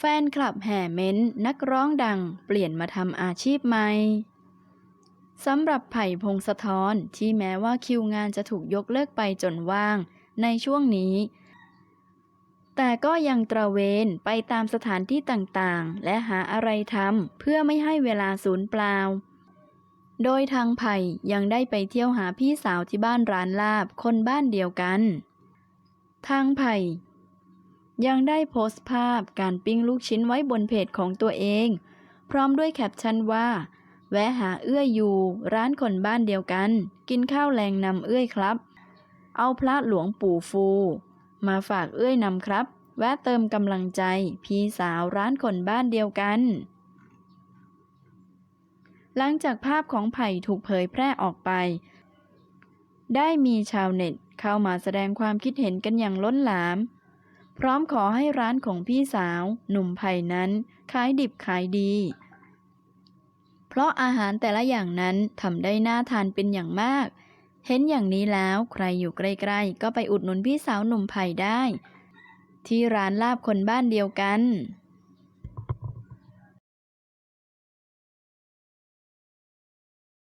แฟนคลับแห่เม้นนักร้องดังเปลี่ยนมาทำอาชีพใหม่สำหรับไผ่พงศธรที่แม้ว่าคิวงานจะถูกยกเลิกไปจนว่างในช่วงนี้ แต่ก็ยังตระเวนไปตามสถานที่ต่างๆ และหาอะไรทำเพื่อไม่ให้เวลาสูญเปล่า โดยทางไผ่ยังได้ไปเที่ยวหาพี่สาวที่บ้านร้านลาบคนบ้านเดียวกัน ทางไผ่ ยังได้โพสต์ภาพการปิ้งลูกชิ้นไว้บนเพจของตัวเอง พร้อมด้วยแคปชั่นว่า แวะหาเอื้อยอยู่ ร้านคนบ้านเดียวกัน กินข้าวแรงนำเอื้อยครับ เอาพระหลวงปู่ฟู มาฝากเอื้อยนำครับ แวะเติมกำลังใจ พี่สาวร้านคนบ้านเดียวกัน หลังจากภาพของไผ่ถูกเผยแพร่ออกไป ได้มีชาวเน็ตเข้ามาแสดงความคิดเห็นกันอย่างล้นหลาม พร้อมขอให้ร้านของพี่สาว หนุ่มไผ่นั้นขายดิบขายดี เพราะอาหารแต่ละอย่างนั้นทำได้น่าทานเป็นอย่างมาก เห็นอย่างนี้แล้วใครอยู่ใกล้ๆก็ไปอุดหนุนพี่สาวหนุ่มไผ่ได้ ที่ร้านลาบคนบ้านเดียวกัน